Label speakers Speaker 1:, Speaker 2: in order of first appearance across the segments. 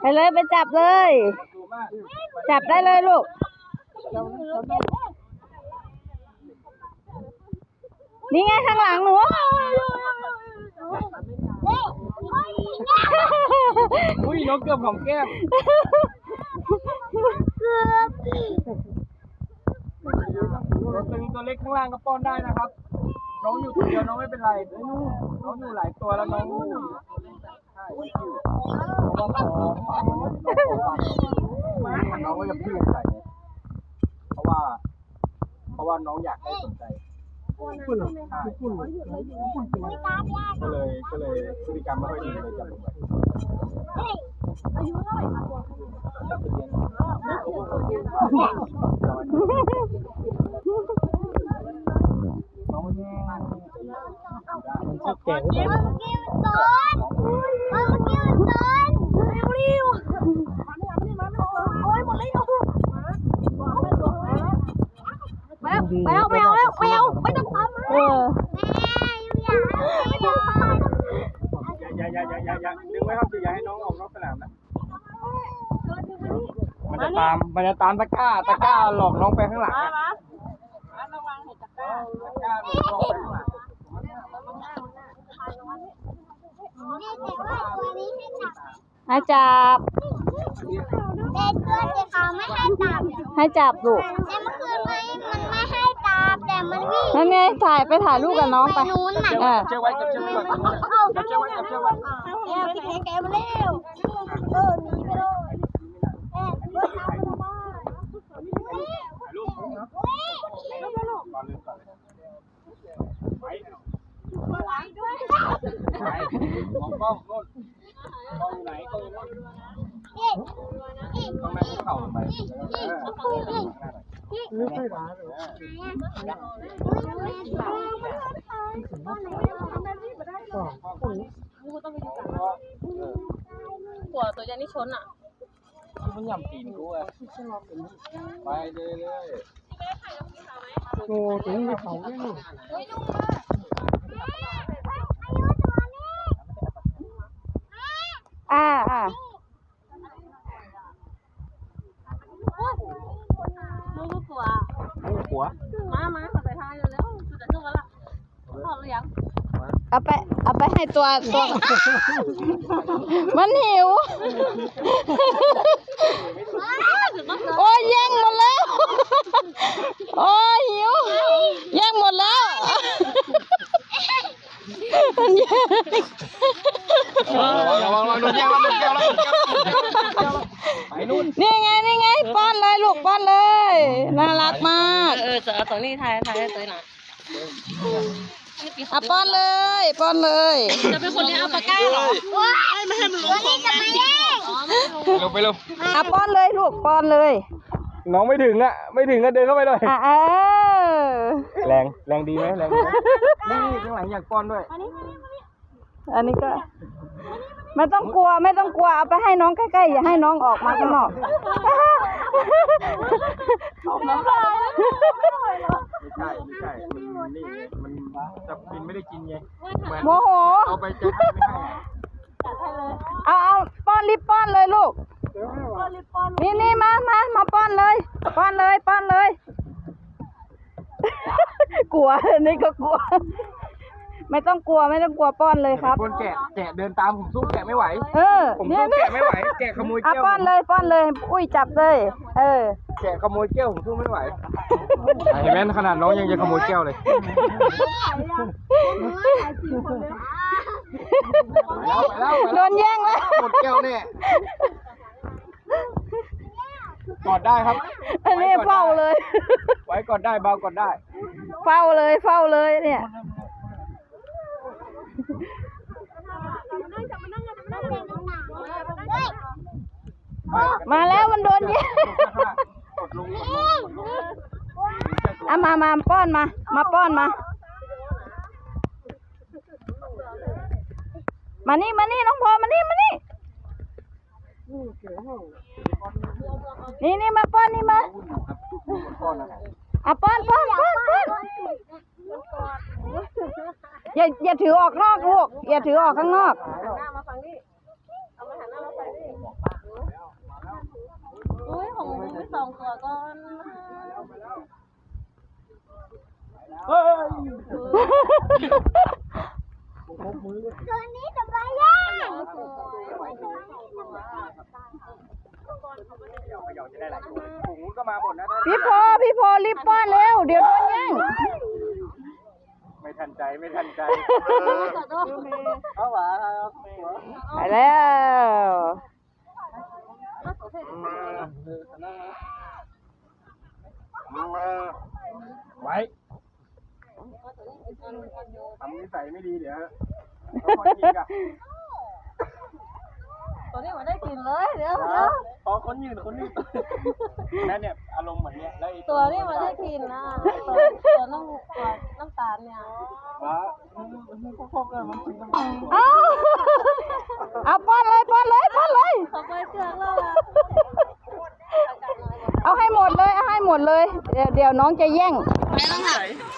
Speaker 1: ไปเลยไปจับเลย จับได้เลยลูก นี่ไงข้างหลังหนู
Speaker 2: อุ้ยนกเกือบของแก้มตัวตึงตัวเล็กข้างล่างก็ป้อนได้นะครับ น้องอยู่ตัวเดียวน้องไม่เป็นไร น้องอยู่หลายตัวแล้วน้อง น้องก็ขอฝากน้องน้องก็จะพูดใส่เพราะว่า เพราะว่าน้องอยากให้สนใจใช่ก็เลยก็เลยพฤติกรรมไม่ค่อยดีเลยจับลงไปน้องไม่แย่มันชอบแก่ก็ได้
Speaker 1: แมวแมวแมวแล้วแมวไม่ต้องทำเออ
Speaker 2: อย่าอย่าอย่าอย่าดึงไว้ครับอย่าให้น้องออกนอกสนามนะมันจะตามมันจะตามตะกร้าตะกร้าหลอกน้องไปข้างหลังอะตะกร้าหลอกน้องไปข้างหลัง
Speaker 1: ให้จับให้จับลูก
Speaker 3: ต่เมื่อคืนไม่มันไม่ให้จับแต่ มันวิ่ง
Speaker 1: นั่นไงถ่ายไปถ่ายรูปกับน้องไป
Speaker 3: นู้นน่ะ
Speaker 1: เออ
Speaker 2: เชือกไว้จับเชือกไว้จับเชือกไว้จับเชือกไว้
Speaker 3: แอบพี่แกแกมาเร็วเออหนีไปเลยแอบรถตามไปบ้าน
Speaker 2: ลูกก่อนเลยก่อนเลยไปไปมองกล้องโน่นกล้องอยู่ไหนกล้องอยู่โน่นต้องนั่งเข่าลงไปเออ
Speaker 3: ไม่ค่อยร้า
Speaker 1: หัวตัวยันนี่ชนอะ
Speaker 2: มันย่ำตีนกูอะไปเลยเลย
Speaker 4: โอ้ถึงในเขาเนี่ยลูก
Speaker 1: อ่าอ่า
Speaker 5: ลูกตัว
Speaker 2: กูหัว
Speaker 5: มามาขอใส่ท้ายเร็วๆคือจะนุ่งกันละพอหรือยัง
Speaker 1: เอาไปเอาไปให้ตัวตัว มันหิว โอ้ยแย่งหมดแล้ว โอ้ยหิว แย่งหมดแล้วมันแย่ง
Speaker 2: ระวังระวังโดนแย่งแล้วโดนแย่งแล้วไปนู่น
Speaker 1: นี่ไงนี่ไงป้อนเลยลูกป้อนเลย น่ารักมาก
Speaker 5: เออจะเอาตัวนี้ทายทายให้ตัวหน่อย
Speaker 1: อะป้อนเลย ป้อนเลย
Speaker 5: จะเป็นคนเลี้ยงอัลปาก้าเหรอไม่ให้มันลงคลองไงอ๋อไม่ให้ลง
Speaker 2: เร็วไปเร็ว
Speaker 1: อะป้อนเลยลูกป้อนเลย
Speaker 2: น้องไม่ถึงอะ ไม่ถึงก็เดินเข้าไปเลย
Speaker 1: อะเออ
Speaker 2: แรงแรงดีไหมแรงดีไหมนี่ข้างหลังอยากป้อนด้วย
Speaker 1: อันนี้ก็ไม่ต้องกลัวไม่ต้องกลัวเอาไปให้น้องใกล้ๆอย่าให้น้องออกมาข้างนอก
Speaker 2: ไม่ใช่ไม่ใช่มันนี่ไงมัน จะกินไม่ได้กินไงเหมือน
Speaker 1: โมโห
Speaker 2: เอาไปจะให้ไม่ให้อะ
Speaker 1: เอาเอาป้อนรีบป้อนเลยลูกนี่นี่มามามาป้อนเลย ป้อนเลยป้อนเลย กลัวนี่ก็กลัว ไม่ต้องกลัวไม่ต้องกลัวป้อนเลยครับ
Speaker 2: คนแกะแกะเดินตามผมสู้แกะไม่ไหว
Speaker 1: เออ
Speaker 2: ผม
Speaker 1: เนี่
Speaker 2: สู้
Speaker 1: ย
Speaker 2: แกะไม่ไหว แกะขโมย
Speaker 1: อะ
Speaker 2: แก้ว
Speaker 1: ป้อนเลยป้อนเลย อุ้ยจับเลย เออ
Speaker 2: แกะขโมยแก้วผมสู้ไม่ไหว เห็นไหมขนาดน้องยังจะขโมยแก้วเลยไปแล้วไปแล้วไป
Speaker 1: โด
Speaker 2: แล้ว
Speaker 1: นแย่งแล้ว
Speaker 2: หมดแก้วแน่กอดได้ครับ
Speaker 1: อันนี้เฝ้าเลย
Speaker 2: ไว้กอดได้เบากอดได้
Speaker 1: เฝ้าเลยเฝ้าเลยเนี่ยมาแล้วมันโดนแย่ง
Speaker 2: กดลงกดลงกดลง
Speaker 1: อามามาป้อนมา มาป้อนมา มานี่มานี่น้องพอมานี่มานี่นี่นี่มาป้อนนี่มา
Speaker 2: อะ
Speaker 1: ป้อนป้อนป้อนป้อนอย่าอย่าถือออกนอกลูกอย่าถือออกข้างนอก
Speaker 5: อุ้ยของหนูสอง
Speaker 3: ตัวก็ ทำไมย่าง
Speaker 2: ถุงก็มาหมดนะ
Speaker 1: พี่พอพี่พอรีบป้อนเร็ว เดี๋ยวโดนแย่ง
Speaker 2: ไม่ทันใจไม่ทันใจเอาหวา
Speaker 1: ไปแล้ว
Speaker 2: ไว้ ทำนิสัยไม่ดีเดี๋ยวเขาคนยิงอะ
Speaker 1: ตัวนี้มันได้กินเลยเดี๋ยว
Speaker 2: พอคนยืนคนนี้นั่นเนี่ยอารมณ์เหมือนเนี้ยแล้วไอ้
Speaker 5: ตัวนี้มันได้กินนะตัวตัวน้ำตัวน้ำตาลเนี่ย
Speaker 2: ว้ามันพกๆเลยมันกินน้ำ
Speaker 1: เอาเอาป้อนเลยป้อนเลยป้อนเลย
Speaker 5: เขาไปเชือกแล้วอะ
Speaker 1: เอาให้หมดเลยเอาให้หมดเลย เดี๋ยวเดี๋ยวน้องจะแย่ง
Speaker 5: ไม่ต้องค่ะไม่ต้องค่ะ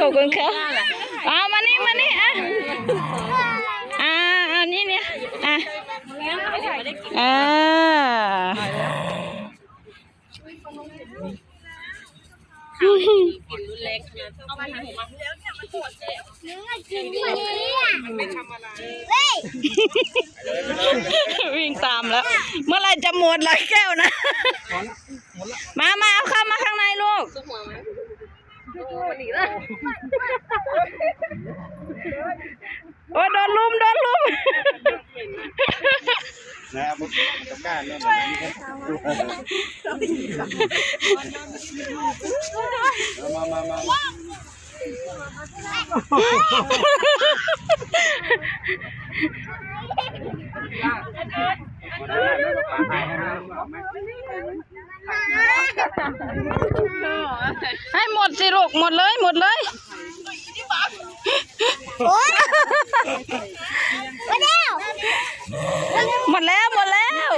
Speaker 1: ขอบคุณครับเอามานี่มานี่อะอ่าอันนี้เนี่ยอะอ่า
Speaker 3: กินนี่ไม่ทำอะไรเฮ้ย
Speaker 1: วิ่งตามแล้ว เมื่อไหรจะหมดเลยแก้วนะ มามาเอาเข้ามาข้างในลูกโอ้ยโดนลุมโดนลุม
Speaker 2: นะครับตะกร้าเนี่ยมามามามา
Speaker 1: ให้หมดสิลูกหมดเลยหมดเลย
Speaker 3: หมดแล้ว
Speaker 1: หมดแล้วหมดแล้ว